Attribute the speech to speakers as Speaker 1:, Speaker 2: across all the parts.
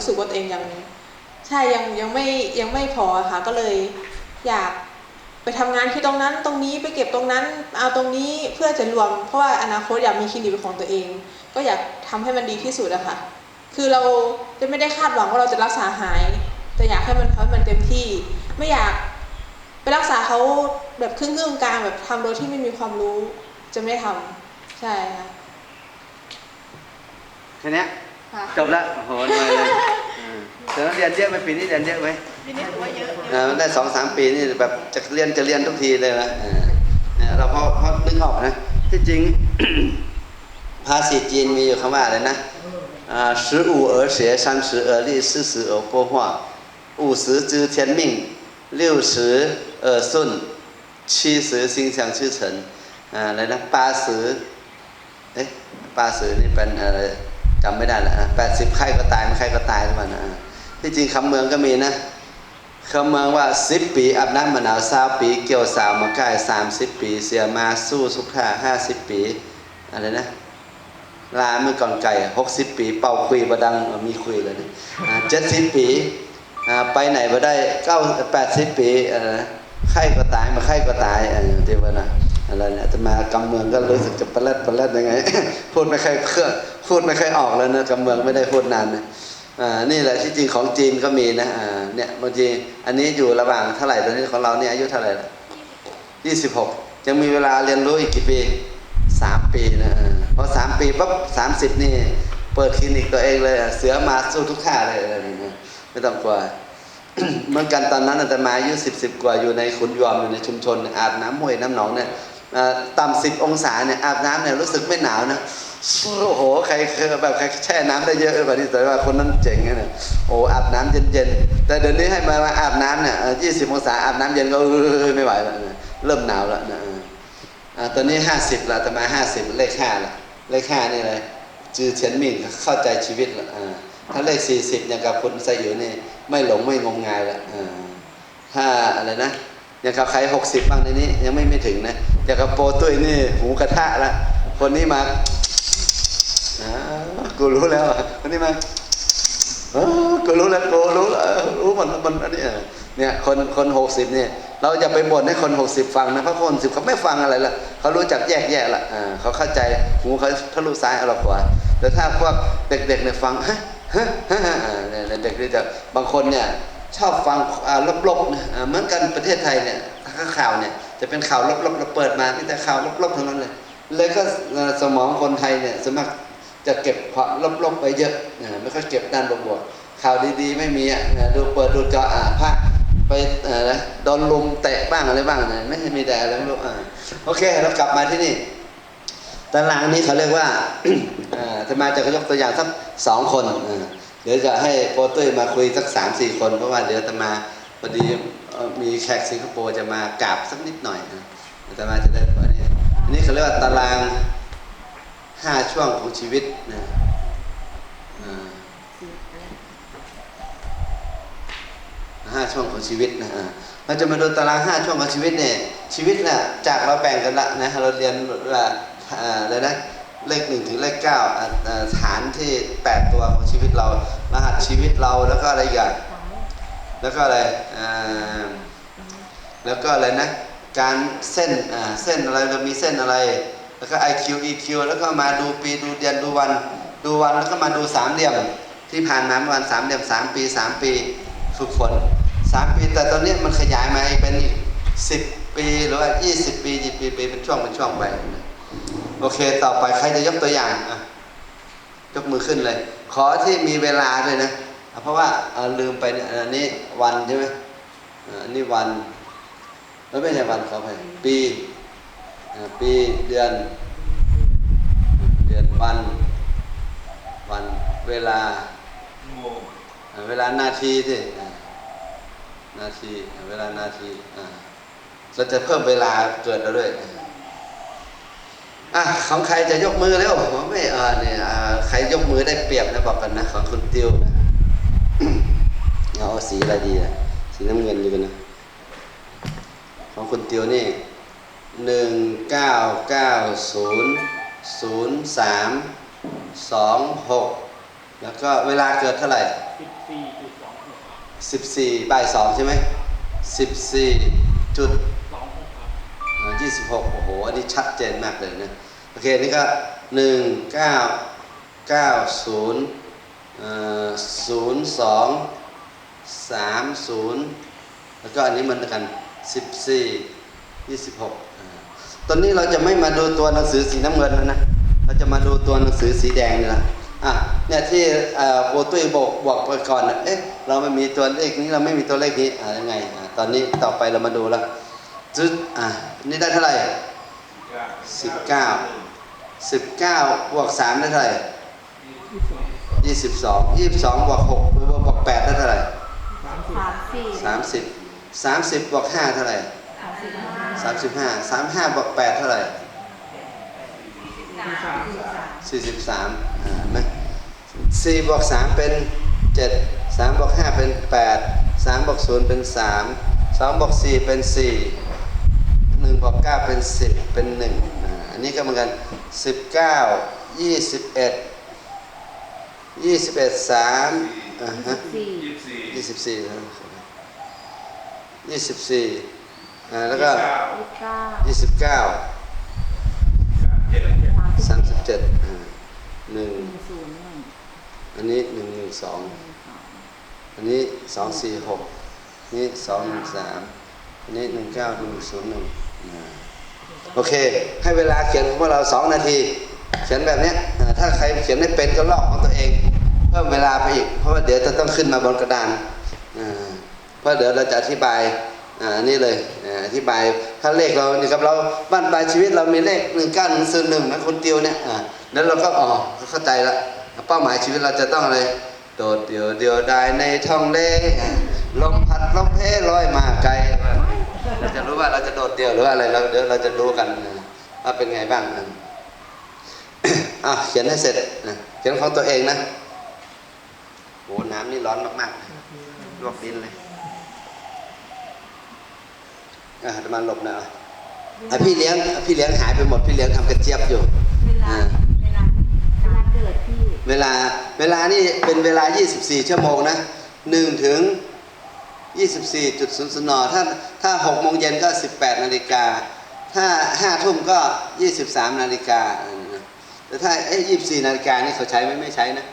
Speaker 1: รู้สึกว่าตัวเองยังใช่ยังยังไม่ยังไม่พอค่ะ ก็เลยอยากไปทำงานที่ตรงนั้นตรงนี้ไปเก็บตรงนั้น เอาตรงนี้เพื่อจะรวม เพราะว่าอนาคตอยากมีคลินิกเป็นของตัวเอง ก็อยากทำให้มันดีที่สุดอะค่ะ คือเราจะไม่ได้คาดหวังว่าเราจะรักษาหาย แต่อยากให้มันทำให้มันเต็มที่ ไม่อยากไปรักษาเขาแบบครึ่งครึ่งๆกลางแบบทำโดยที่ไม่มีความรู้จะไม่ทำใช่ค่ะ
Speaker 2: แค่นี้
Speaker 1: ค่ะ
Speaker 2: จบละโอ้โหเหนื่อยเลยอืมแต่ว่าเรียนเยอะไหมปีนี้เรียนเยอะไหม
Speaker 1: ปีนี้ถือว่าเยอะ
Speaker 2: เออได้สองสามปีนี่แบบจะเรียนจะเรียนทุกทีเลยนะเออเนี่ยเราพอพอนึกออกนะ ที่จริง ภาษีจีนมีอยู่คำว่าอะไรนะอ่า十五而学三十而立四十而播化五十知天命六十耳顺七十心想事成อ่าอะไรนะ八十เอ๊ะ八十นี่เป็นอะไร จำไม่ได้ละแปดสิบใครก็ตายไม่ใครก็ตายหรือเปล่านะที่จริงคำเมืองก็มีนะเขาเมืองว่าสิบปีอาบน้ำมะนาวสาวปี เกี่ยวสาวมาใกล้สามสิบปี เสียมาสู้สุขาห้าสิบปีอะไรนะลาเมื่อก่อนไก่หกสิบปี เป่าคุยบดังมีคุยเลยเจ็ดสิบปีไปไหนมาได้เก้าแปดสิบปีเออไข้ก็ตายมาไข้ก็ตายเดี๋ยวนะ อะไรเนี่ยจะมากำเมืองก็รู้สึกจะปลาเล็ดปลาเล็ดยังไง พูดไม่ค่อยเครื่องพูดไม่ค่อยออกแล้วนะกำเมืองไม่ได้พูดนานนะอ่านี่แหละที่จริงของจีนก็มีนะอ่าเนี่ยบางทีอันนี้อยู่ระหว่างเท่าไหร่ตอนนี้ของเราเนี่ยอายุเท่าไหร่ละยี่สิบหกยังมีเวลาเรียนรู้อีกกี่ปีสามปีนะอ่าพอสามปีปั๊บสามสิบนี่ เปิดคลินิกตัวเองเลยเสือมาสู้ทุกข้าเลยอะไรอย่างเงี้ยไม่ต้องกลัวเหมื่อนกันตอนนั้นอาตมาอายุสิบสิบกว่าอยู่ในขุนยวมอยู่ในชุมชนอาบน้ำห้วยน้ำหนองเนี่ย ต่ำสิบองศาเนี่ยอาบน้ำเนี่ยรู้สึกไม่หนาวนะโอ้โหใครเคยแบบใครแช่น้ำได้เยอะกว่านี้แต่ว่าคนนั้นเจ๋งเนี่ยโอ้อาบน้ำเย็นๆแต่เดี๋ยวนี้ให้มาอาบน้ำเนี่ยยี่สิบองศาอาบน้ำเย็นก็ไม่ไหวแล้วเริ่มหนาวแล้วนะอ่าตอนนี้ห้าสิบละอาตมาห้าสิบเลขห้าละเลขห้านี่เลยจือเฉียนหมิ่งเข้าใจชีวิตละอ่าถ้าเลขสี่สิบอย่างกับคุณไซอยู่นี่ไม่หลงไม่งมงายละอ่าถ้าอะไรนะ อย่างกับใครหกสิบบ้างในนี้ ยังไม่ไม่ถึงนะอย่างกับโปตุ้ยนี่หูกระทะละคนนี้มากูรู้แล้วคนนี้มาอกูรู้แล้วกูรู้แล้วรู้มันมันอันนี้เนี่ยคนคนหกสิบเนี่ยเราอย่าไปบ่นให้คนหกสิบฟังนะเพราะคนสิบเขาไม่ฟังอะไรละเขารู้จักแยกแยะละเขาเข้าใจหูเขาทะลุซ้ายเอาหรอกกว่าแต่ถ้าพวกเด็กๆเนี่ยฟังฮะฮะฮะเนี่ยเด็กที่จะบางคนเนี่ย ชอบฟังลบๆนะอ่เหมือนกันประเทศไทยเนี่ยถ้าข่าวเนี่ยจะเป็นข่าวลบๆเราเปิดมามีแต่ข่าวลบๆทั้งนั้นเลยเลยก็สมองคนไทยเนี่ยสมัครจะเก็บความลบๆไปเยอะอ่าไม่ค่อยเก็บด้านบวกๆข่าวดีๆ ไม่มีอะดูเปิดดูจออ่าพระไปอ่อนะโดนลุมเตะบ้างอะไรบ้างเนี่ยไม่มีแต่อะไรไม่รู้อ่าโอเคเรากลับมาที่นี่ตารางนี้เขาเรียกว่าอ่าจะมาจะยกตัวอย่างสักสองคนอ่า เดี๋ยวจะให้โปรตุ้ยมาคุยสักสามสี่คนเพราะว่าเดี๋ยวจะมาพอดีมีแขกสิงคโปร์จะมากราบสักนิดหน่อยนะจะมาจะได้เปิดนี่อันนี้เขาเรียกว่าตารางห้าช่วงของชีวิตนะห้าช่วงของชีวิตนะเราจะมาดูตารางห้าช่วงของชีวิตเนี่ยชีวิตน่ะจากเราแบ่งกันละนะเราเรียนละอ่าอะไรนะ เลขหนึ่งถึงเลขเก้าฐานที่แปดตัวของชีวิตเรา รหัสชีวิตเราแล้วก็อะไรอย่างแล้วก็อะไรแล้วก็อะไรนะ การเส้นเส้นอะไรเรามีเส้นอะไร แล้วก็ IQ EQ แล้วก็มาดูปีดูเดือนดูวัน ดูวันแล้วก็มาดูสามเหลี่ยม ที่ผ่านมาเมื่อวันสามเหลี่ยมสามปีสามปีฝึกฝนสามปี แต่ตอนนี้มันขยายมาเป็นอีกสิบปีหรือว่ายี่สิบปียี่ปีปีเป็นช่วงเป็นช่วงไปนะ โอเค ต่อไปใครจะยกตัวอย่างอะยกมือขึ้นเลย ขอที่มีเวลาด้วยนะ เพราะว่าลืมไปเนี่ยอันนี้วันใช่ไหมอันนี้วันแล้วไม่ใช่วันขอไปปีปีเดือน เดือนวัน วันเวลาเวลานาทีสิอ่นาที เวลานาทีเราจะเพิ่มเวลาเกิดแล้วด้วย อะของใครจะยกมือเร็วผมไม่เออเนี่ยอะใครยกมือได้เปรียบนะบอกกันนะของคุณติวนะเอาสีอะไรดีอะสีน้ำเงินดีกันนะของคุณติวนี่หนึ่งเก้าเก้าศูนย์ศูนย์สามสองหกแล้วก็เวลาเกิดเท่าไหร่
Speaker 3: สิบสี่จุดสองหกครับ
Speaker 2: สิบสี่บ่ายสองใช่ไหมสิบสี่จุด ที่26 โอ้โห อันนี้ชัดเจนมากเลยนะ โอเค นี่ก็ 1 9 9 0 0 2 3 0 แล้วก็อันนี้มันกัน 14 26 ตอนนี้เราจะไม่มาดูตัวหนังสือสีน้ำเงินแล้วนะ เราจะมาดูตัวหนังสือสีแดงนี่ละอะเนี่ยที่โบตุ้ยบอกบอกไปก่อนนะเอ๊ะเราไม่มีตัวเลขนี้เราไม่มีตัวเลขนี้อะยังไง ตอนนี้ต่อไปเรามาดูแล้ว จุดอะนี่ได้เท่าไหร่สิบเก้าสิบเก้าบวกสามได้เท่าไหร่ยี่สิบสองยี่สิบสองบวกหกบวกแปดได้เท่าไหร่
Speaker 3: สามสิบ
Speaker 4: สามสี่
Speaker 2: สามสิบสามสิบบวกห้าเท่าไหร่
Speaker 4: สามสิบห้า
Speaker 2: สามสิบห้าสามห้าบวกแปดเท่าไหร่
Speaker 3: สี่สาม
Speaker 2: สี่สิบสามอ่าไหมสี่บวกสามเป็นเจ็ดสามบวกห้าเป็นแปดสามบวกศูนย์เป็นสามสองบวกสี่เป็นสี่ หนึ่งบวกเก้าเป็นสิบเป็นหนึ่งอ่าอันนี้ก็เหมือนกันสิบเก้ายี่สิบเอ็ดยี่สิบเอ็ดสามอ่าฮะ
Speaker 4: สี่
Speaker 2: ยี่สิบสี่ยี่สิบสี่อ่าแล้วก็
Speaker 4: ยี่สิบเก้า
Speaker 2: ยี่สิบเก้า
Speaker 4: สามสิบ
Speaker 2: สามสิบเจ็ดอ่าหนึ่ง
Speaker 4: หนึ่งศูนย์หนึ่ง
Speaker 2: อันนี้หนึ่งหนึ่งสอง
Speaker 4: หนึ่งสอง
Speaker 2: อันนี้สองสี่หกนี่สองหนึ่งสามอันนี้หนึ่งเก้าหนึ่งศูนย์หนึ่ง โอเค ให้เวลาเขียนของพวกเราสองนาที เขียนแบบนี้ถ้าใครเขียนไม่เป็นก็ลอกของตัวเองเพิ่มเวลาไปอีก เพราะว่าเดี๋ยวจะต้องขึ้นมาบนกระดานเพราะเดี๋ยวเราจะอธิบายอ่านี่เลยอธิบายถ้าเลขเรานี่ครับเราบ้านปลายชีวิตเรามีเลขหนึ่งเก้าหนึ่งศูนย์หนึ่งนะคนเตียวเนี่ยแล้วเราก็อ๋อเข้าใจละเป้าหมายชีวิตเราจะต้องอะไรโดดเดียวเดียวดายในท้องเล่ลมพัดลมเพลอยมาไกล เราจะรู้ว่าเราจะโดดเดี่ยวหรือว่าอะไรเราเดี๋ยวเราจะรู้กันนะว่าเป็นไงบ้างนะอะเขียนให้เสร็จนะเขียนของตัวเองนะโอ้น้ำนี่ร้อนมากๆนะลวกดินเลยอะจะมาหลบหนะอะพี่เลี้ยงพี่เลี้ยงหายไปหมดพี่เลี้ยงทำกระเจี๊ยบอยู่
Speaker 4: เวลา
Speaker 2: อ่า
Speaker 4: เวลาเวลาเกิดพี่
Speaker 2: เวลาเวลานี่เป็นเวลา 24 ชั่วโมงนะ1ถึง 24.00นถ้าถ้า6โมงเย็นก็ 18นาฬิกาถ้า5ทุ่มก็ 23นาฬิกาแต่ถ้าไอ้24นาฬิกานี่เขาใช้ไหมไม่ใช้นะ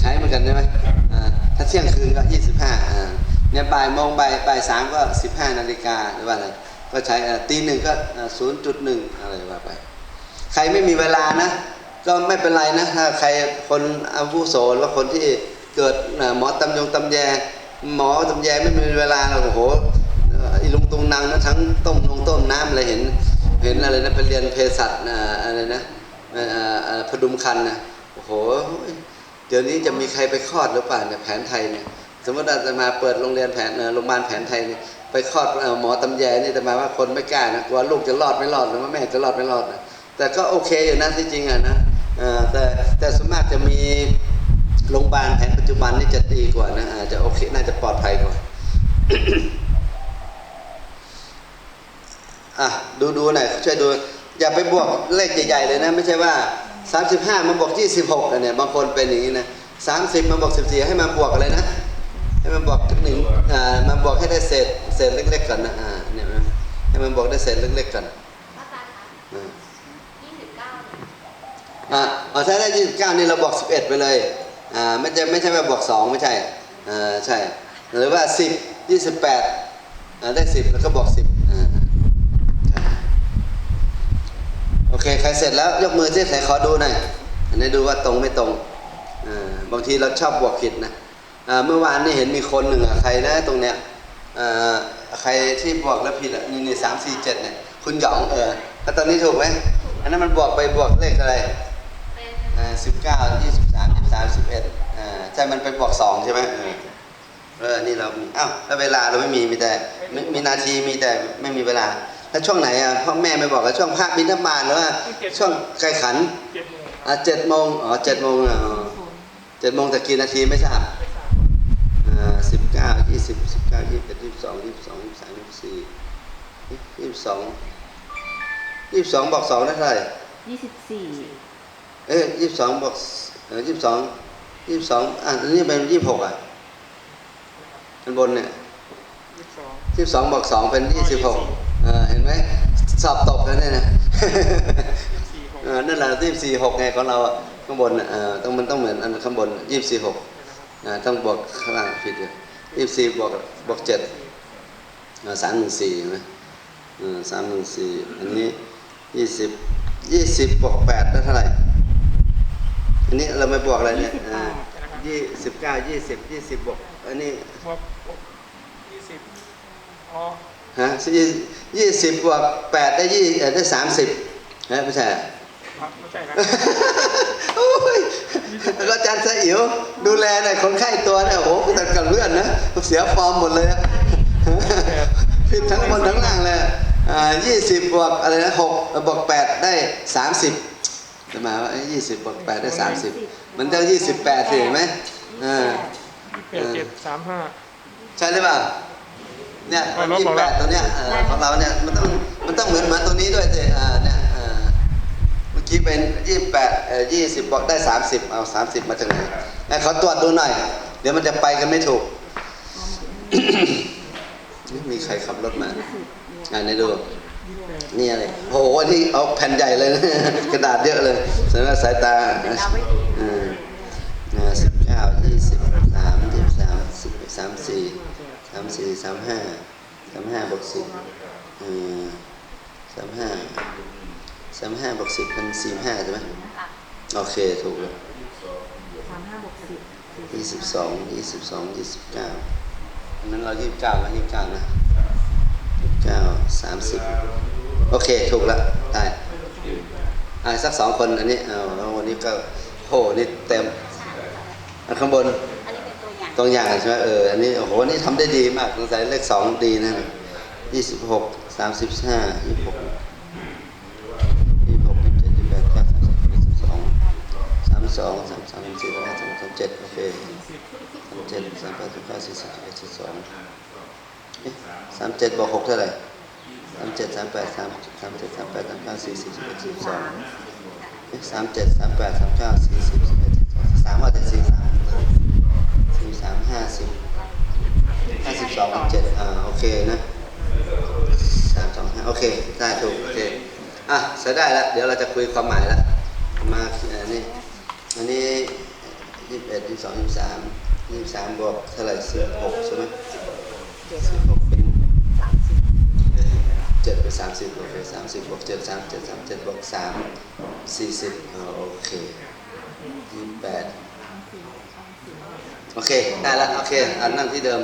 Speaker 2: ใช้เหมือนกันใช่ไหมอ่าถ้าเที่ยงคืนก็ 25อ่าเนี่ยบ่ายโมงบ่ายบ่ายสามก็ 15นาฬิกาหรือว่าอะไรก็ใช้ตีหนึ่งก็ 0.1 อะไรว่าไป ใครไม่มีเวลานะ ก็ไม่เป็นไรนะ ถ้าใครคนอาวุโสหรือว่าคนที่เกิดหมอตำยงตำแย หมอตำแยไม่มีเวลาหรอกโอ้โหอีลุงตุงนังนะทั้งต้มนงต้มน้ำอะไรเห็น เห็นอะไรนะไปเรียนเภสัชอะไรนะพดุมคันนะโอ้โหเดี๋ยวนี้จะมีใครไปคลอดหรือเปล่าเนี่ยแผนไทยเนี่ยสมมติอาจะมาเปิดโรงเรียนแผนโรงพยาบาลแผนไทยเนี่ยไปคลอดหมอตำแยนี่แต่มาว่าคนไม่กล้านะกลัวลูกจะรอดไม่รอดหรือว่าแม่จะรอดไม่รอดนะแต่ก็โอเคอยู่นะที่จริงอะนะแต่แต่ส่วนมากจะมี โรงพยาบาลแผนปัจจุบันนี่จะดีกว่านะอาจจะโอเคน่าจะปลอดภัยกว่าอะดูดูหน่อยช่วยดู อย่าไปบวกเลขใหญ่ๆเลยนะ ไม่ใช่ว่า 35 มาบวก 26อันเนี่ยบางคนเป็นอย่างนี้นะ30 มาบวก 14 ให้มาบวกอะไรนะ ให้มันบวกหนึ่งอ่ามาบวกให้ได้เศษเศษเล็กๆก่อนนะอ่าเนี่ยนะให้มันบวกได้เศษเล็กๆก่อน
Speaker 5: อาจารย์คะ
Speaker 2: อ่า
Speaker 5: ยี่สิบเก้าเนี่ย
Speaker 2: อ่าอ๋อถ้าได้ 29 นี่เราบอก11 ไปเลย อ่าไม่ใช่ไม่ใช่ว่าบอก2ไม่ใช่อ่าใช่ หรือว่า10 28อ่าได้10แล้วก็บอก10อ่าใช่โอเคใครเสร็จแล้วยกมือที่ใครขอดูหน่อยอันนี้ดูว่าตรงไม่ตรงอ่าบางทีเราชอบบวกผิดนะอ่าเมื่อวานนี่เห็นมีคนหนึ่งอะใครนะตรงเนี้ยอ่าใครที่บวกแล้วผิดอะนี่นี่สามสี่เจ็ดเนี่ยคุณหยองเออแล้วตอนนี้ถูกไหมอันนั้นมันบวกไปบวกเลขอะไร สิบเก้ายี่สิบสามยี่สิบสามสิบเอ็ดอ่าใช่มันไปบวกสองใช่ไหมเออเออนี่เรามีอ้าวแล้วเวลาเราไม่มีมีแต่มีมีนาทีมีแต่ไม่มีเวลาแล้วช่วงไหนอะพ่อแม่ไม่บอกว่าช่วงพระบิณฑบาตหรือว่าช่วงไก่ขัน
Speaker 3: เจ็ดโมงครับ
Speaker 2: อะเจ็ดโมงอ๋อเจ็ดโมงอะอ๋อเจ็ดโมงแต่กี่นาทีไม่ทราบ
Speaker 3: ไม่ทราบ
Speaker 2: อ่าสิบเก้ายี่สิบสิบเก้ายี่สิบเอ็ดยี่สิบสองยี่สิบสองยี่สิบสามยี่สิบสี่ยี่สิบสองยี่สิบสองบอกสองได้เท่าไหร่
Speaker 4: ยี่สิบสี่
Speaker 2: เอ้ยยี่สิบสองบวกเออยี่สิบสองยี่สิบสองอะอันนี้เป็นยี่สิบหกอะอันบนเนี่ย
Speaker 3: ยี่สิบสอง
Speaker 2: ยี่สิบสองบอกสองเป็นยี่สิบหกเออเห็นไหมสอบตกแล้วเนี่ยนะ
Speaker 3: ยี่สิบสี่หก
Speaker 2: เออนั่นแหละยี่สิบสี่หกไงของเราอะข้างบนอะเออต้องมันต้องเหมือนอันข้างบนยี่สิบสี่หกอ่าต้องบวกข้างล่างผิดอยู่ยี่สิบสี่บวกบวกเจ็ดสามหนึ่งสี่เห็นไหมเออสามหนึ่งสี่อันนี้ยี่สิบยี่สิบบวกแปดได้เท่าไหร่ อันนี้เราไม่บวกอะไรเนี่ยอ่ายี่สิบเก้ายี่สิบยี่สิบบวกอันนี้
Speaker 3: บวกยี่สิบอ๋อ
Speaker 2: ฮะยี่ยี่สิบบวกแปดได้ยี่เอ่อได้สามสิบนะไม่ใช่
Speaker 3: ครับไม่ใช่นะ
Speaker 2: โอ้ยแล้วอาจารย์สะอิ๋วดูแลหน่อยคนไข้ตัวเนี่ยโอ้โหตัดกับเลื่อนนะเสียฟอร์มหมดเลยอะผิดทั้งบนทั้งล่างเลยอ่ายี่สิบบวกอะไรนะหกบวกแปดได้สามสิบ จะมาว่ายี่สิบบวกแปดได้สามสิบมันจะยี่สิบแปดสิเห็นไหมอ่า
Speaker 3: ยี่สิบแปดเจ็ดสามห้า
Speaker 2: ใช่หรือเปล่าเนี่ย
Speaker 3: เอาลบ
Speaker 2: ยี่
Speaker 3: อ
Speaker 2: สิ
Speaker 3: อก
Speaker 2: บแป
Speaker 3: แล้ว
Speaker 2: ดตัวเนี้ยเออของเราเนี่ยมันต้องมันต้องเหมือนเหมือนตรงนี้ด้วยสิอ่าเนี่ยอ่าเมื่อกี้เป็นยี่สิบแปดเอ่อยี่สิบบอกได้สามสิบเอาสามสิบมาจากไหนให้เขาตรวจดูหน่อย เดี๋ยวมันจะไปกันไม่ถูกมีใครขับรถมาอ่านให้ดู นี่อะไรโอ้โหอันนี้เอาแผ่นใหญ่เลยนะกระดาษเยอะเลยสดงว่าสายตาอืมสิบเก้ายี่สิบสามสิบสามสิบสามสี่สามสี่สามห้าสามห้าบวกสิบอืมสามห้าสามห้าบวกสิบเป็นสี่ห้าใช่ไหมโอเคถูกแล้ว
Speaker 4: สามห้าบวกสิบ
Speaker 2: ยี่สิบสองยี่สิบสองยี่สิบเก้าอันนั้นเรายี่สิบเก้านะยี่สิบเก้านะ เก้าสามสิบโอเค ถูกแล้วได้อ่าสักสองคนอันนี้เอาแล้ววันนี้ก็โหนี่เต็มอันข้างบน
Speaker 5: อันนี้เป็นตัวอย่าง
Speaker 2: ตัวอย่างใช่ไหมเอออันนี้โอ้โหอันนี่ทำได้ดีมากสงสัยเลขสองดีนะยี่สิบหกสามสิบห้ายี่สิบหกยี่สิบหกยี่สิบเจ็ดยี่สิบแปดเก้าสามสิบยี่สิบสองสามสองสามสามสามสี่สามห้าสามหกสามเจ็ดโอเคสามเจ็ดสามแปดสามเก้าสี่สิบสี่เอ็ดสี่สองเอ๊ะ สามเจ็ดบวกหกเท่าไหร่สามเจ็ดสามแปดสามสามเจ็ดสามแปดสามเก้าสี่สิบเอ็ดสี่สองเอ๊ะสามเจ็ดสามแปดสามเก้าสี่สิบสี่เอ็ดสี่สองสามเอาแต่สี่สามสี่สามห้าสิบห้าสิบสองเจ็ดอ่าโอเคนะสามสองห้าโอเคได้ถูกโอเคอะใช้ได้แล้วเดี๋ยวเราจะคุยความหมายล้วมาอันนี้อันนี้ยี่สิบเอ็ดยี่สิบสองยี่สิบสามยี่สิบสามบวกเท่าไหร่สิบหกใช่ไหมสิบหก เจ็ดเป็นสามสิบโอเคสามสิบบวกเจ็ดสามเจ็ดสามเจ็ดบวกสามสี่สิบโอเคยี่สิบแปดโอเค ได้แล้วโอเคอ่านนั่งที่เดิม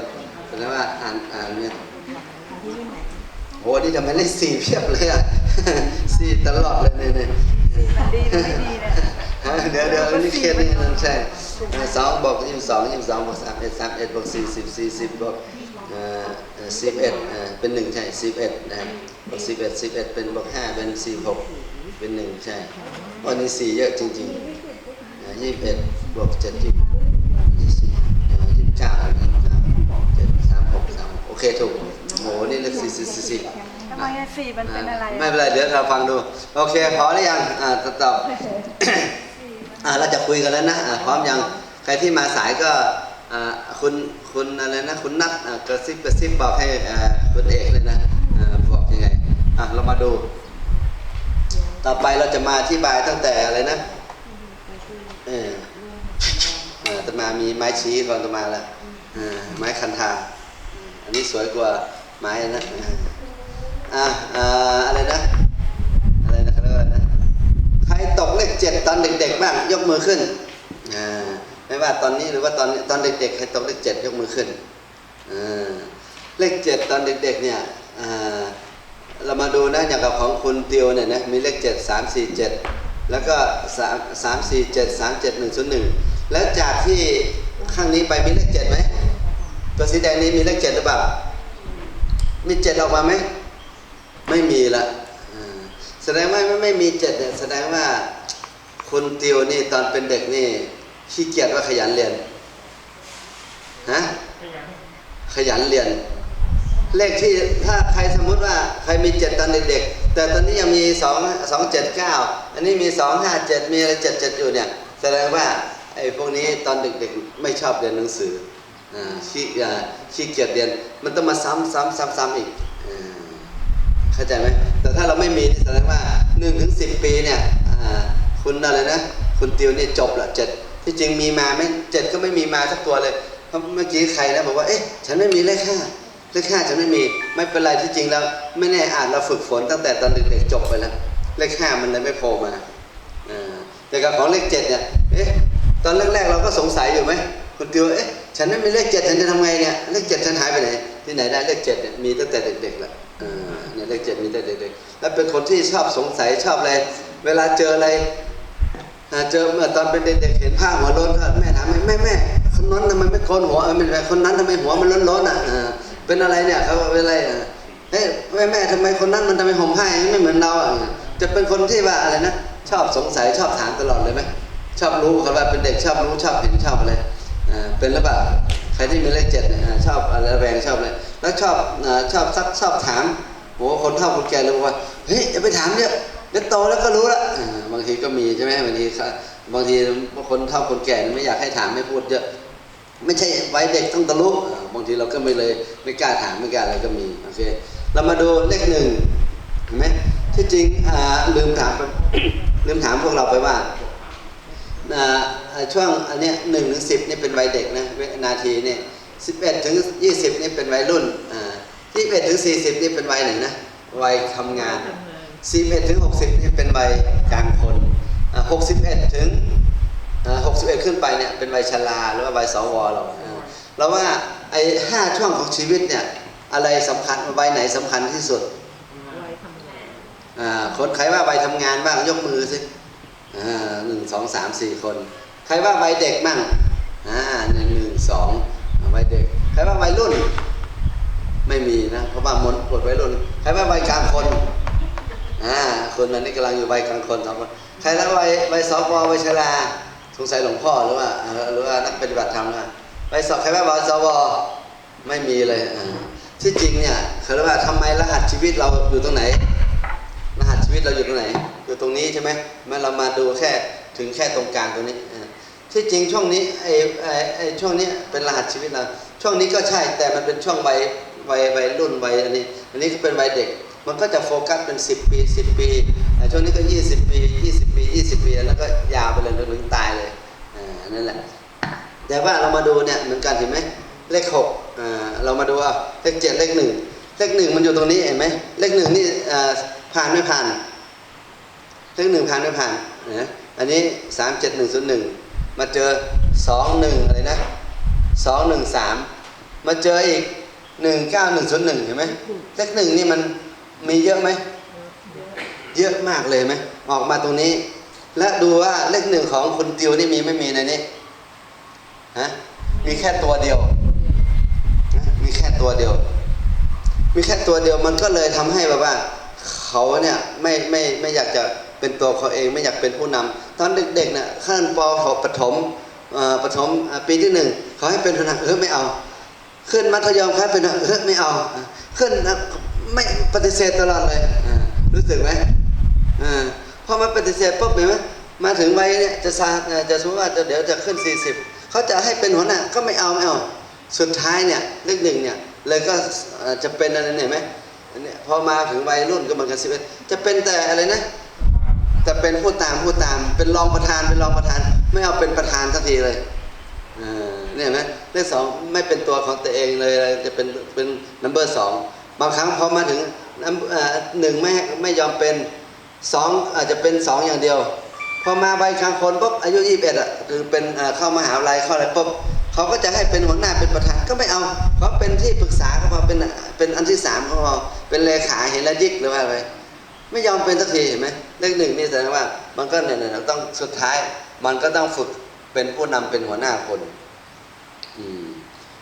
Speaker 2: แสดงว่าอ่านอ่านเนี่ยโหนี่ทำไมได้สี่เพียบเลยอะสี่ตลอดเลยเนี่ยเนี่ย
Speaker 4: ดีหรือไม่ดีเนี่ย
Speaker 2: ฮะเดี๋ยวเดี๋ยวอันนี่เคสนี่นั่นใช่สองบวกยี่สิบสองยี่สิบสองบวกสามเอ็ดสามเอ็ดบวกสี่สิบสี่สิบบวก สิบเอ็ดเอ่อเป็นหนึ่งใช่สิบเอ็ดนะครับบวกสิบเอ็ดสิบเอ็ดเป็นบวกห้าเป็นสี่หกเป็นหนึ่งใช่วันนี้สี่เยอะจริงๆยี่สิบเอ็ดบวกเจ็ดยี่สิบยี่สิบเก้ายี่สิบเก้าเจ็ดสามหกสามโอเคถูกโหนี่เลขสี่สี่สี่สี่
Speaker 4: ทำไมสี่มันเป็นอะไร
Speaker 2: ไม่เป็นไรเดี๋ยวเราฟังดู โอเคพอหรือยังอ่าตอบอ่าเราจะคุยกันแล้วนะอ่าพร้อมยังใครที่มาสายก็อ่าคุณ คุณอะไรนะ คุณนัทกระซิบกระซิบบอกให้คุณเอกเลยนะบอกยังไงอะเรามาดู ต่อไปเราจะมาอธิบายตั้งแต่อะไรนะเออตมามีไม้ชี้ก่อนตมาล้วเออไม้คันธาอันนี้สวยกว่าไม้นะอะอ่าอะไรนะอะไรนะเขาเรียกอะไรนะใครตกเลขเจ็ดตอนเด็กๆบ้างยกมือขึ้นอ่า ไม่ว่าตอนนี้หรือว่าตอนตอนเด็กๆใครตกเลขเจ็ดยกมือขึ้นเลขเจ็ดตอนเด็กๆเนี่ยเรามาดูนะอย่างกับของคุณเตียวเนี่ยนะมีเลขเจ็ดสามสี่เจ็ดแล้วก็สามสามสี่เจ็ดสามเจ็ดหนึ่งศูนย์หนึ่งแล้วจากที่ข้างนี้ไปมีเลขเจ็ดไหมตัวสีแดงนี้มีเลขเจ็ดหรือเปล่ามีเจ็ดออกมาไหมไม่มีละแสดงว่าไม่ไม่มีเจ็ดเนี่ยแสดงว่าคุณติวนี่ตอนเป็นเด็กนี่ ขี้เกียจว่าขยันเรียนฮะขยันเรียน เลขที่ถ้าใครสมมุติว่าใครมีเจ็ดตอนเด็กๆแต่ตอนนี้ยังมีสองสองเจ็ดเก้าอันนี้มีสองห้าเจ็ดมีอะไรเจ็ดเจ็ดอยู่เนี่ย แสดงว่าไอ้พวกนี้ตอนเด็กๆไม่ชอบเรียนหนังสืออ่าขี้อ่าขี้เกียจเรียน มันต้องมาซ้ำซ้ำซ้ำซ้ำอีกอ่าเข้าใจไหมแต่ถ้าเราไม่มีแสดงว่าหนึ่งถึงสิบปีเนี่ยอ่าคุณอะไรนะ คุณติวนี่จบละเจ็ด ที่จริงมีมาไม่เจ็ดก็ไม่มีมาสักตัวเลยเพราะเมื่อกี้ใครนะบอกว่าเอ๊ะฉันไม่มีเลขห้าเลขห้าฉันไม่มีไม่เป็นไรที่จริงแล้วไม่แน่อาจเราฝึกฝนตั้งแต่ตอนเด็กๆจบไปแล้วเลขห้ามันเลยไม่โผล่มาแต่กับของเลขเจ็ดเนี่ยเอ๊ะตอนแรกๆเราก็สงสัยอยู่ไหมคุณติวเอ๊ะฉันไม่มีเลขเจ็ดฉันจะทำไงเนี่ยเลขเจ็ดฉันหายไปไหนที่ไหนได้เลขเจ็ดเนี่ยมีตั้งแต่เด็กๆและอ่าเนี่ยเลขเจ็ดมีตั้งแต่เด็กๆแล้วเป็นคนที่ชอบสงสัยชอบอะไรเวลาเจออะไร เจอเมื่อตอนเป็นเด็กๆเห็นผ้าหัวโล้นก็แม่ถามแม่แม่คนนั้นทำไมไม่โกนหัวเออไม่เป็นไรคนนั้นทำไมหัวมันล้นๆอะอ่าเป็นอะไรเนี่ยเขาเป็นอะไรอะเฮ้ยแม่แม่ทำไมคนนั้นมันทำไมห่มผ้ายไม่เหมือนเราอะจะเป็นคนที่ว่าอะไรนะชอบสงสัยชอบถามตลอดเลยไหมชอบรู้เขาว่าเป็นเด็กชอบรู้ชอบเห็นชอบอะไรอ่าเป็นหรือเปล่าใครที่มีเลขเจ็ดเนี่ยชอบอะไรแวงชอบอะไรแล้วชอบชอบซักชอบถามโหคนเฒ่าคนแก่เลยว่าเฮ้ยอย่าไปถามเยอะเดี๋ยวโตแล้วก็รู้ละ บางทีก็มีใช่ไหมบางทีบางทีคนเฒ่าคนแก่ไม่อยากให้ถามไม่พูดเยอะไม่ใช่ไว้เด็กต้องตะลุบางทีเราก็ไม่เลยไม่กล้าถามไม่กล้าอะไรก็มีโอเคเรามาดูเลขหนึ่งเห็นไหมที่จริงลืมถามลืมถามพวกเราไปว่าช่วงอันเนี้ยหนึ่งถึงสิบนี่เป็นวัยเด็กนะวนาทีเนี่ยสิบเอ็ดถึงยี่สิบนี่เป็นวัยรุ่นอ่ายี่สิบเอ็ดถึงสี่สิบนี่เป็นวัยไหนนะวัยทำงาน สี่เอ็ดถึงหกสิบนี่เป็นวัยกลางคนหกสิบเอ็ดถึงหกสิบเอ็ดขึ้นไปเนี่ยเป็นวัยชราหรือว่าวัยสวเราอ่าเราว่าไอ้ห้าช่วงของชีวิตเนี่ยอะไรสำคัญวัยไหนสำคัญที่สุดอ่าคนใครว่าวัยทำงานบ้างยกมือสิอ่าหนึ่งสองสามสี่คน ใครว่าวัยเด็กบ้างอ่าหนึ่งหนึ่งสองวัยเด็ก ใครว่าวัยรุ่น ไม่มีนะเพราะว่าหมดหมดวัยรุ่น ใครว่าวัยกลางคน อ่าคนนั้นนี่กำลังอยู่วัยกลางคนสองคนใครว่าวัยวัยสววัยชราสงสัยหลวงพ่อหรือว่าหรือว่านักปฏิบัติธรรมนะไปสอบใครว่าบสวไม่มีเลยที่จริงเนี่ยเขาเรียกว่าทำไมรหัสชีวิตเราอยู่ตรงไหน รหัสชีวิตเราอยู่ตรงไหน อยู่ตรงนี้ใช่ไหมเมื่อเรามาดูแค่ถึงแค่ตรงกลางตรงนี้ที่จริงช่วงนี้ไอ้ไอ้ไอ้ช่วงนี้เป็นรหัสชีวิตเราช่วงนี้ก็ใช่แต่มันเป็นช่วงวัยวัยวัยรุ่นวัยอันนี้ อันนี้ก็เป็นวัยเด็ก มันก็จะโฟกัสเป็น 10 ปี 10 ปีอ่ช่วงนี้ก็ 20 ปี 20 ปี 20 ปี แล้วก็ยาวไปเลยจนถึงตายเลยอ่านั่นแหละ แต่ว่าเรามาดูเนี่ยเหมือนกันเห็นไหมเลขหกอ่าเรามาดูอะเลขเจ็ดเลขหนึ่งเลขหนึ่งมันอยู่ตรงนี้เห็นไหมเลขหนึ่งนี่อ่าผ่านไม่ผ่าน เลขหนึ่งผ่านไม่ผ่านนะอันนี้สามเจ็ดหนึ่งศูนย์หนึ่งมาเจอสองหนึ่งอะไรนะสองหนึ่งสามมาเจออีกหนึ่งเก้าหนึ่งศูนย์หนึ่งเห็นไหมเลขหนึ่งนี่มัน มีเยอะไหม เยอะมากเลยไหม ออกมาตรงนี้ และดูว่าเลขหนึ่งของคุณติวนี่มีไม่มีในนี้ฮะมีแค่ตัวเดียวนะมีแค่ตัวเดียว มีแค่ตัวเดียวมันก็เลยทำให้แบบว่า เขาเนี่ยไม่ไม่ไม่อยากจะเป็นตัวเขาเองไม่อยากเป็นผู้นำตอนเด็กๆเนี่ยขั้นปปฐมเอ่อปฐมอ่าปีที่หนึ่งเขาให้เป็นผู้นำเออไม่เอา ขึ้นมัธยมครับเป็นเออไม่เอา ขึ้น ไม่ปฏิเสธตลอดเลยอ่ารู้สึกไหมอ่าพอมาปฏิเสธปุ๊บเห็นไหมมาถึงวัยเนี่ยจะซาเอ่อจะสมมติว่าจะเดี๋ยวจะขึ้น 40เขาจะให้เป็นหัวหน้าก็ไม่เอาไม่เอาสุดท้ายเนี่ยเลขหนึ่งเนี่ยเลยก็เอ่อจะเป็นอะไรเนี่ยเห็นไหมอันเนี้ยพอมาถึงวัยรุ่นก็เหมือนกันสิบเอ็ดจะเป็นแต่อะไรนะแต่เป็นผู้ตามผู้ตาม เป็นรองประธานเป็นรองประธาน ไม่เอาเป็นประธานสักทีเลยอ่าเนี่ยเห็นไหมเลขสองไม่เป็นตัวของตัวเองเลยจะเป็นเป็นนัมเบอร์สอง บางครั้งพอมาถึงหนึ่งไม่ไม่ยอมเป็นสองอาจจะเป็นสองอย่างเดียว พอมาใบกลางคนปุ๊บอายุยี่สิบเอ็ดอะคือเป็นเข้ามหาวิทยาลัยเข้าอะไรปุ๊บเขาก็จะให้เป็นหัวหน้าเป็นประธานก็ไม่เอาเขาเป็นที่ปรึกษาเขาพอเป็นเป็นอันที่สามเขาพอเป็นเลขาเห็นแล้วยิกหรือว่าอะไรไม่ยอมเป็นสักทีเห็นไหมเลขหนึ่งนี่แสดงว่ามันก็เนี่ยเนี่ยต้องสุดท้าย มันก็ต้องฝึกเป็นผู้นำเป็นหัวหน้าคนอืม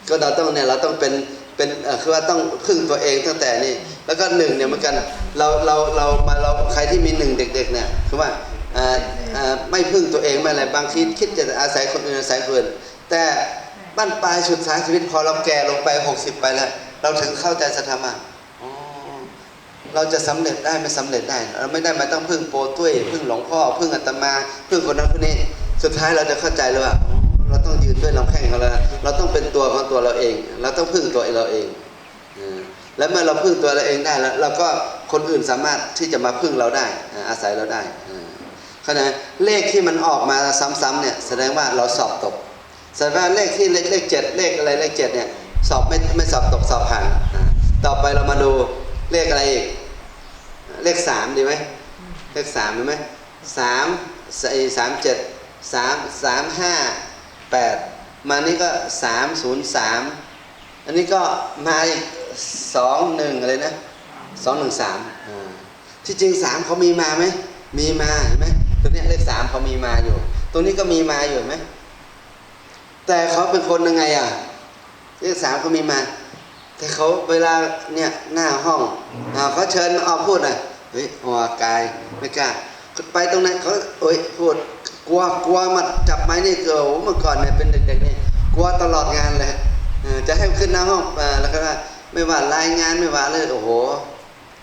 Speaker 2: ก็เราต้องเนี่ยเราต้องเป็น เป็นคือว่าต้องพึ่งตัวเองตั้งแต่นี่แล้วก็หนึ่งเนี่ยเหมือนกันเราเราเรามาเราใครที่มีหนึ่งเด็กๆเนี่ยคือว่าไม่พึ่งตัวเองไม่อะไรบางทีคิดจะอาศัยคนอื่นอาศัยคนอื่นแต่บ้านปลายสุดท้ายชีวิตพอเราแก่ลงไปหกสิบไปแล้ว เราถึงเข้าใจสัธรรมะเราจะสำเร็จได้ไม่สำเร็จได้ เราไม่ได้มาต้องพึ่งโปตุ้ยพึ่งหลวงพ่อพึ่งอาตมา พึ่งคนนั้นคนนี้สุดท้ายเราจะเข้าใจเลยว่าอ๋อ เราต้องยืนด้วยลำแข้งของเราเราต้องเป็นตัวของตัวเราเอง เราต้องพึ่งตัวเราเองแล้วเมื่อเราพึ่งตัวเราเองได้แล้วเราก็คนอื่นสามารถที่จะมาพึ่งเราได้อาศัยเราได้ข้าใจไหมเลขที่มันออกมาซ้ำๆเนี่ยแสดงว่าเราสอบตกแสดงว่าเลขที่เลขเลขเจ็ดเลขอะไรเลขเจ็ดเนี่ยสอบไม่ไม่สอบตกสอบผ่านต่อไปเรามาดูเลขอะไรอีกเลขสามดีไหมเลขสามดีไหมสามสี่สามเจ็ดสามสามห้า แปดมานี่ก็สามศูนย์สามอันนี้ก็มาอีกสองหนึ่งอะไรนะสองหนึ่งสามอ่าที่จริงสามเขามีมาไหมมีมาเห็นไหมตัวนี้เลขสามเขามีมาอยู่ ตรงนี้ก็มีมาอยู่ไหมแต่เขาเป็นคนยังไงอะเลขสามเขามีมา แต่เขาเวลาเนี่ยหน้าห้องเขาเชิญมาออกพูดหน่อยเฮ้ยหัวกายไม่กล้าไปตรงนั้นเขาเอ้ยพูด กลัวกลัวมาจับไม้นี่เกลเมื่อก่อนเนี่ยเป็นเด็กๆนี่กลัวตลอดงานเลยจะให้ขึ้นหน้าห้องแล้วก็ไม่ว่ารายงานไม่ว่าเลยโอ้โห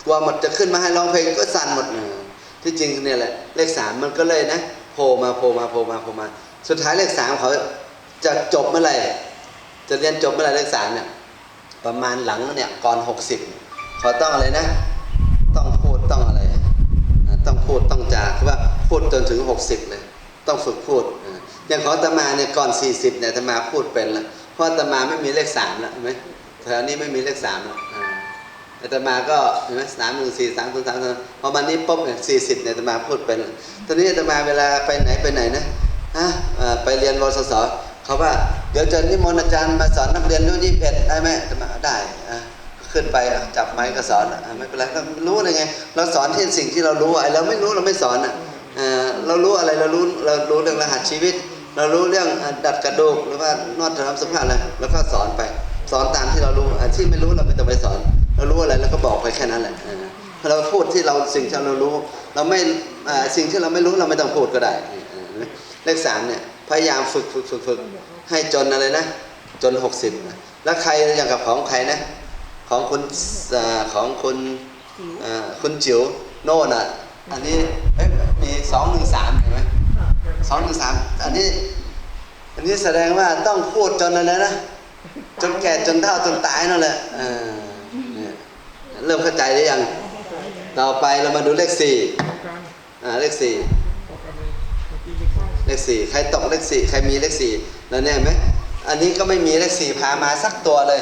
Speaker 2: กลัวหมดจะขึ้นมาให้ร้องเพลงก็สั่นหมดเออที่จริงเนี่ยแหละเลขสามมันก็เลยนะโผล่มาโผล่มาโผล่มาโผล่มา สุดท้ายเลขสามเขาจะจบเมื่อไหร่จะเรียนจบเมื่อไหร่เลขสามเนี่ยประมาณหลังเนี่ยก่อนหกสิบเขาต้องอะไรนะ ต้องพูดต้องอะไร ต้องพูดต้องจาคือว่าพูดจนถึงหกสิบเลย ต้องฝึกพูดอย่างของตมาเนี่ยก่อนสี่สิบเนี่ยตมาพูดเป็นล้วเพราะอาตมาไม่มีเลขสามล้วเห็นไหมแถวนี้ไม่มีเลขสามล้วอ่าตมาก็เห็นไหมสามหนึ่งสี่สามศูนย์สามพอมานี้ปุ๊บเนี่ยสี่สิบเนี่ยอาตมาพูดเป็นล้วตอนนี้อาตมาเวลาไปไหนไปไหนนะฮะไปเรียนวสสเขาว่าเดี๋ยวจะนิมนต์อาจารย์มาสอนนักเรียนรุ่นยี่สิบเอ็ดได้ไหมจะมาได้ขึ้นไปจับไม้ก็สอนไม่เป็นไรเรารู้เลยไง เราสอนที่สิ่งที่เรารู้ไอ้เราไม่รู้เราไม่สอนอะ เรารู้อะไรเรารู้เรารู้เรื่องรหัสชีวิต เรารู้เรื่องดัดกระดูกหรือว่านวดทำสุขภาพอะไรแล้วก็สอนไป สอนตามที่เรารู้ที่ไม่รู้เราไม่ต้องไปสอน เรารู้อะไรเราก็บอกไปแค่นั้นแหละเราพูดที่เราสิ่งที่เรารู้ เราไม่สิ่งที่เราไม่รู้เราไม่ต้องพูดก็ได้เลขสามเนี่ยพยายามฝึกฝึกฝึกฝึกให้จนอะไรนะ จนหกสิบแล้วใครอย่างกับของใครนะของคุณของคุณคุณจิ๋วโน่นอะ อันนี้เอ้ย มีสองหนึ่งสามเห็นไหมสองหนึ่งสามอันนี้ อันนี้แสดงว่าต้องพูดจนอะไรนะจนแก่จนเฒ่าจนตายนั่นแหละเริ่มเข้าใจหรือยัง ต่อไปเรามาดูเลขสี่อ่าเลขสี่
Speaker 3: เลข
Speaker 2: สี่ใครตกเลขสี่ใครมีเลขสี่แล้วเนี่ยเห็นไหมอันนี้ก็ไม่มีเลขสี่พามาสักตัวเลย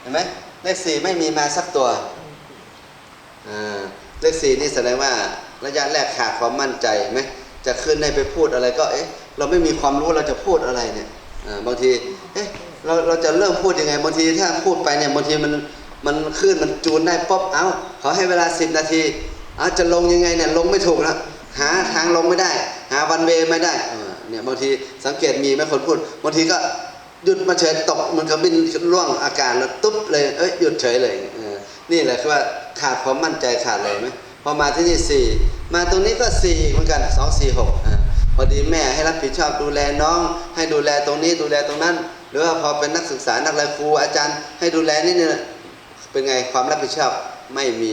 Speaker 2: เห็นไหมเลขสี่ไม่มีมาสักตัวอ่าเลขสี่นี่แสดงว่า ระยะแรกขาดความมั่นใจไหมจะขึ้นให้ไปพูดอะไรก็เอ๊ะเราไม่มีความรู้เราจะพูดอะไรเนี่ยอ่าบางทีเอ๊ะเราเราจะเริ่มพูดยังไงบางทีถ้าพูดไปเนี่ยบางทีมันมันขึ้นมันจูนได้ป๊อบเอ้าเขาให้เวลาสิบนาทีเอาจะลงยังไงเนี่ยลงไม่ถูกแล้วหาทางลงไม่ได้ หาวันเวไม่ได้เนี่ยบางทีสังเกตมีไหมคนพูดบางทีก็หยุดมาเฉยตกมันก็บินล่วงอากาศแล้วตุ๊บเลยเอ้ยหยุดเฉยเลยนี่แหละคือว่าขาดความมั่นใจขาดเลยไหม พอมาที่นี่สี่มาตรงนี้ก็สี่เหมือนกันสองสี่หกอ่าพอดีแม่ให้รับผิดชอบดูแลน้อง ให้ดูแลตรงนี้ดูแลตรงนั้น หรือว่าพอเป็นนักศึกษานักเรียนครูอาจารย์ ให้ดูแลนี่เนี่ยเป็นไงความรับผิดชอบไม่มี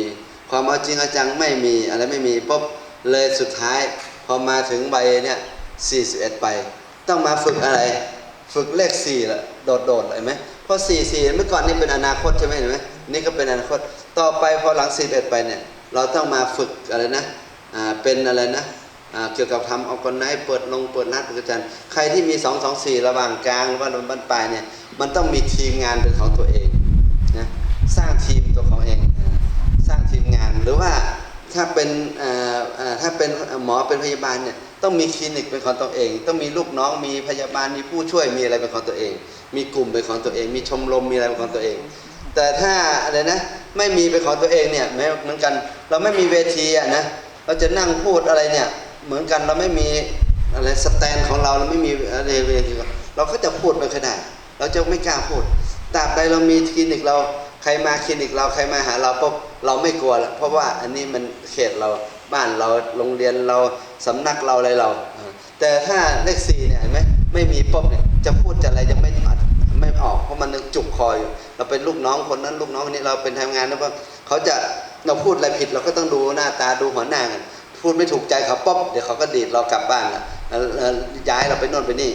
Speaker 2: ความเอาจริงเอาจังไม่มีอะไรไม่มีปุ๊บเลยสุดท้าย พอมาถึงใบเนี่ย41 ไป ต้องมาฝึกอะไร ฝึกเลข4ละโดดๆเห็นไหมเพราะ4 4เมื่อก่อนนี่เป็นอนาคตใช่ไหมเห็นไหมนี่ก็เป็นอนาคตต่อไปพอหลัง41ไปเนี่ย เราต้องมาฝึกอะไรนะเป็นอะไรนะเกี่ยวกับทำเอาคนไนเปิดลงเปิดนัดเปิดกระจันใครที่มี2 2 4 ระหว่างกลางหรือว่าบนปลายเนี่ยมันต้องมีทีมงานเป็นของตัวเองนะสร้างทีมตัวของเอง สร้างทีมงานหรือว่าถ้าเป็นถ้าเป็นหมอเป็นพยาบาลเนี่ยต้องมีคลินิกเป็นของตัวเอง ต้องมีลูกน้องมีพยาบาลมีผู้ช่วยมีอะไรเป็นของตัวเอง มีกลุ่มเป็นของตัวเอง มีชมรมมีอะไรเป็นของตัวเอง แต่ถ้าอะไรนะไม่มีเป็นของตัวเองเนี่ยแม้เหมือนกัน เราไม่มีเวทีอะนะเราจะนั่งพูดอะไรเนี่ย เหมือนกันเราไม่มีอะไรสแตนของเราเราไม่มีอะไรเวทีเราก็จะพูดไม่ค่อยได้เราจะไม่กล้าพูดตราบใดเรามีคลินิกเราใครมาคลินิกเราใครมาหาเราปุ๊บเราไม่กลัวละเพราะว่าอันนี้มันเขตเราบ้านเราโรงเรียนเราสำนักเราอะไรเรา แต่ถ้าเลขสี่เนี่ยเห็นไหมไม่มีปุ๊บเนี่ยจะพูดจะอะไรยังไม่ ไม่ออกเพราะมันยังจุกคอย เราเป็นลูกน้องคนนั้นลูกน้องคนนี้เราเป็นทำงานนะว่าเขาจะเราพูดอะไรผิดเราก็ต้องดูหน้าตาดูหัวหน้ากันพูดไม่ถูกใจเขาป๊อบเดี๋ยวเขาก็ดีดเรากลับบ้านละเอ่อเอ่อย้ายเราไปโน่นไปนี่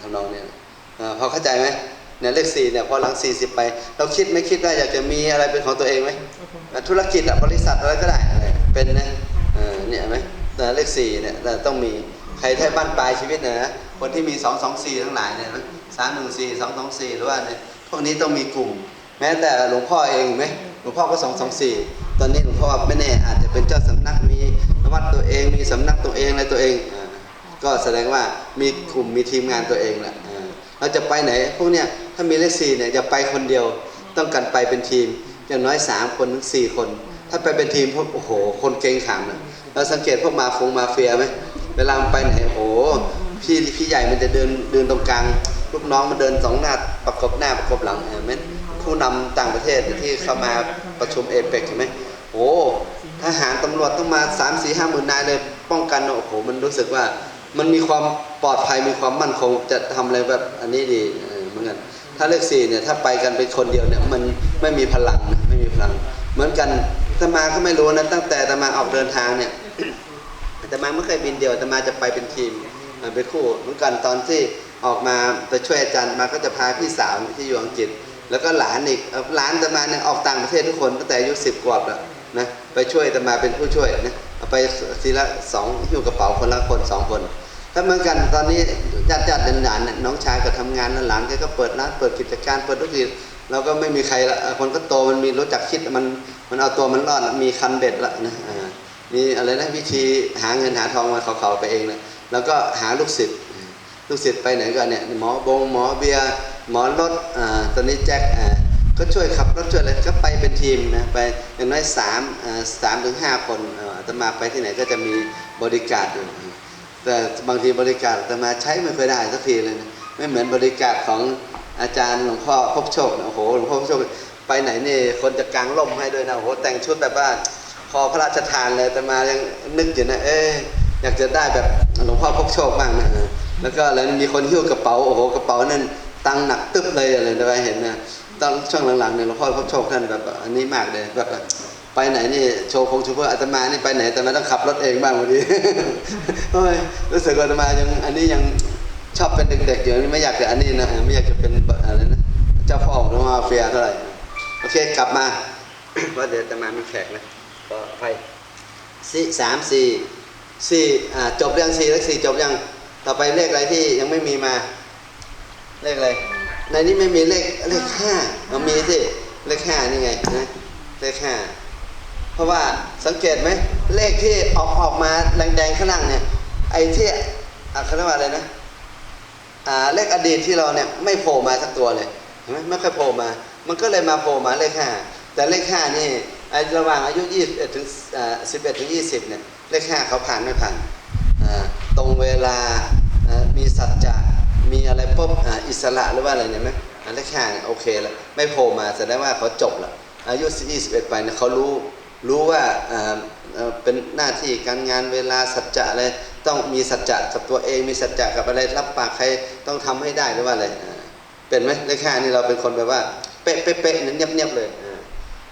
Speaker 2: ทำนองเนี้ยพอเข้าใจไหมเนี่ยเลขสี่เนี่ยพอหลังสี่สิบไป เราคิดไม่คิดว่าอยากจะมีอะไรเป็นของตัวเองไหมธุรกิจอะบริษัทอะไรก็ได้เป็นนะเออเนี่ยไหมแต่เลขสี่เนี่ยต้องมีใครที่บ้านปลายชีวิตนะคนที่มีสองสองสี่ทั้งหลายเนี่ย สามหนึ่งสี่สองสองสี่หรือว่าเนี่ยพวกนี้ต้องมีกลุ่ม แม้แต่หลวงพ่อเองไหมหลวงพ่อก็สองสองสี่ตอนนี้หลวงพ่อไม่แน่อาจจะเป็นเจ้าสำนักมีนวัดตัวเองมีสำนักตัวเองอะไรตัวเอง ก็แสดงว่ามีกลุ่มมีทีมงานตัวเองแหละเราจะไปไหนพวกเนี้ยถ้ามีเลขสี่เนี่ยอย่าไปคนเดียวต้องกันไปเป็นทีมอย่างน้อยสามคนถึงสี่คน ถ้าไปเป็นทีมพวกโอ้โห คนเก่งขามนะเราสังเกตพวกมาฟงมาเฟียไหมเวลาไปไหนโอ้โหพี่พี่ใหญ่มันจะเดินเดินตรงกลาง ลูกน้องมันเดินสองหน้าประกบหน้าประกบหลังเห็นไหมผู้นำต่างประเทศที่เข้ามาประชุมเอเปกเห็นไหมโอ้ทหารตำรวจต้องมา3 4 5หมื่นนายเลยป้องกันโอ้โหมันรู้สึกว่ามันมีความปลอดภัยมีความมั่นคงจะทำอะไรแบบอันนี้ดีเหมือนกันถ้าเลขสี่เนี่ยถ้าไปกันเป็นคนเดียวเนี่ยมันไม่มีพลังนะไม่มีพลัง เหมือนกันตมาก็ไม่รู้นะตั้งแต่ตมาออกเดินทางเนี่ยอาตมาไม่เคยบินเดียวอาตมาจะไปเป็นทีมเป็นคู่เหมือนกันตอนที่ ออกมาไปช่วยอาจารย์มาก็จะพาพี่สาวที่อยู่อังกฤษ แล้วก็หลานอีกหลานอาตมาเนี่ยออกต่างประเทศทุกคนตั้งแต่อายุสิบกว่าแล้วนะไปช่วยอาตมาเป็นผู้ช่วยนะเอาไปทีละสองหิ้วกระเป๋าคนละคนสองคน ถ้าเหมือนกันตอนนี้ญาติญาติหลานๆนี่น้องชายก็ทำงานหลานแกก็เปิดร้านเปิดกิจการเปิดธุรกิจเราก็ไม่มีใครละคนก็โตมันมีรู้จักคิดมันมันเอาตัวมันรอดมีคันเบ็ดละนะมีอะไรนะวิธีหาเงินหาทองมาเขาๆไปเองนะแล้วก็หาลูกศิษย์ ลูกศิษย์ไปไหนก็เนี่ยหมอบงหมอเบียร์หมอรถอ่าตอนนี้แจ็คอ่าก็ช่วยขับรถช่วยอะไรก็ไปเป็นทีมนะไปอย่างน้อยสามอ่าสามถึงห้าคนอ่าตมาไปที่ไหนก็จะมีบริการอยู่แต่บางทีบริการอาตมาใช้ไม่เคยได้สักทีเลยนะไม่เหมือนบริการของอาจารย์หลวงพ่อพบโชคนะโอ้โหหลวงพ่อพบโชคไปไหนนี่คนจะกางร่มให้ด้วยนะโอ้โหแต่งชุดแบบว่าพอพระราชทานเลยแต่มายังนึกอยู่นะเอ๊อยากจะได้แบบหลวงพ่อพกโชคบ้างนะเออ แล้วก็แล้วมีคนหิ้วกระเป๋าโอ้โหกระเป๋านั่นตังหนักตึ๊บเลยอะไรนะไปเห็นนะตอนช่วงหลังๆเนี่ยหลวงพ่อพกโชคท่านแบบอันนี้มากเลยแบบไปไหนนี่โชว์คงชูเพื่ออาตมานี่ไปไหนแต่มาต้องขับรถเองบ้างบางทีโอ้ยรู้สึกว่าอาตมายังอันนี้ยังชอบเป็นเด็กๆอยู่ไม่อยากจะอันนี้นะไม่อยากจะเป็นอะไรนะเจ้าพ่อของมาเฟียเท่าไหร่โอเคกลับมาว่าเดี๋ยวอาตมามีแขกนะก็ไปสี่สามสี่สี่อ่าจบยังสี่เลขสี่จบยัง ต่อไปเลขอะไรที่ยังไม่มีมา เลขอะไร ในนี้ไม่มีเลขเลขห้าเรามีสิเลขห้านี่ไงนะเลขห้าเพราะว่าสังเกตไหมเลขที่ออกออกมาแดงๆข้างล่างเนี่ยไอ้ที่อะเขาเรียกว่าอะไรนะอ่าเลขอดีตที่เราเนี่ยไม่โผล่มาสักตัวเลยเห็นไหมไม่ค่อยโผล่มา มันก็เลยมาโผล่มาเลขห้าแต่เลขห้านี่ไอ้ระหว่างอายุ21ถึงอ่า11ถึง20เนี่ยเลขห้าเขาผ่านไม่ผ่านอ่า ตรงเวลามีสัจจะมีอะไรปุ๊บอ,อิสระหรือว่าอะไรเนี่ยไหมอ่าเลขห้าเนี่ยโอเคแล้วไม่โผล่มาแสดงว่าเขาจบแล้วอายุ21ไปเนี่ยเขารู้รู้ว่าเป็นหน้าที่การงานเวลาสัจจะอะไรต้องมีสัจจะกับตัวเองมีสัจจะกับอะไรรับปากใครต้องทำให้ได้หรือว่าอะไรเป็นไหมเลขห้านี่เราเป็นคนแบบว่าเป๊ะเป๊ะเป๊ะเนียบเนียบเลย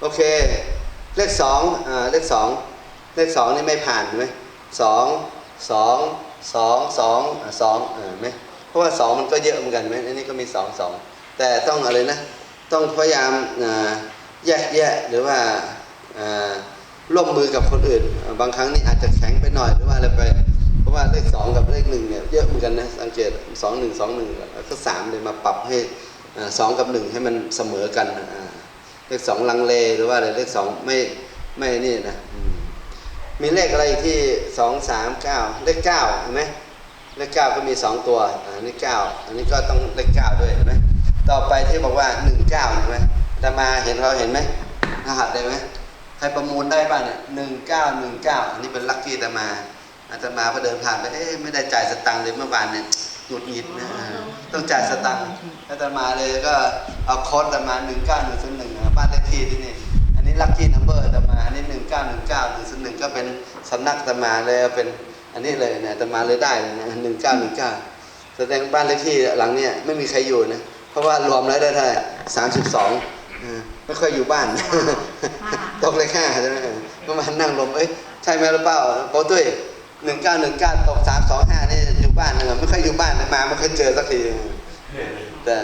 Speaker 2: โอเค เลขสองเลขสองเลขสองนี่ไม่ผ่านไหมสองสอง สองสองสองอ่าไหมเพราะว่าสองมันก็เยอะเหมือนกันไหมอันนี้ก็มีสองสองแต่ต้องอะไรนะ ต้องพยายามแยกแยะหรือว่าร่วมมือกับคนอื่น บางครั้งนี่อาจจะแข็งไปหน่อยหรือว่าอะไรไป เพราะว่าเลขสองกับเลขหนึ่งเนี่ยเยอะเหมือนกันนะสังเกตสองหนึ่งสองหนึ่งแล้วก็สามเลยมาปรับให้สองกับหนึ่งให้มันเสมอกันเลขสองลังเลหรือว่าอะไรเลขสองไม่ไม่นี่นะ มีเลขอะไรที่สองสามเก้าเลขเก้าเห็นไหมเลขเก้าก็มีสองตัวอ่านี่เก้าอันนี้ก็ต้องเลขเก้าด้วยเห็นไหมต่อไปที่บอกว่าหนึ่งเก้าเห็นไหมจะมาเห็นเราเห็นไหมรหัสได้ไหมใครประมูลได้บ้างเนี่ยหนึ่งเก้าหนึ่งเก้าอันนี้เป็นลัคกี้ตามาอาตมาพอเดินผ่านไปเอ๊ะไม่ได้จ่ายสตังค์เลยเมื่อวานเนี่ยหงุดหงิดนะต้องจ่ายสตังค์อาตมาเลยก็เอาโค้ดอาตมาหนึ่งเก้าหนึ่งศูนย์หนึ่งบ้านเลขที่ที่นี่ นนี้ลัคกี้นัมเบอร์อาตมา อันนี้หนึ่งเก้าหนึ่งเก้าหนึ่งศูนย์หนึ่งก็เป็นสำนักอาตมาเลยเป็นอันนี้เลยเนี่ยอาตมาเลยได้เลยนะหนึ่งเก้าหนึ่งเก้าแสดงบ้านเลขที่หลังเนี่ยไม่มีใครอยู่นะ เพราะว่ารวมแล้วได้เท่าไหร่สามสิบสองไม่ค่อยอยู่บ้านตกเลขห้าใช่ไหมก็มานั่งลมเอ้ยใช่ไหมหรือเปล่าโปตุ้ยหนึ่งเก้าหนึ่งเก้าตกสามสองห้านี่อยู่บ้านนะครับไม่ค่อยอยู่บ้านนะมาไม่ค่อยเจอสักทีแต่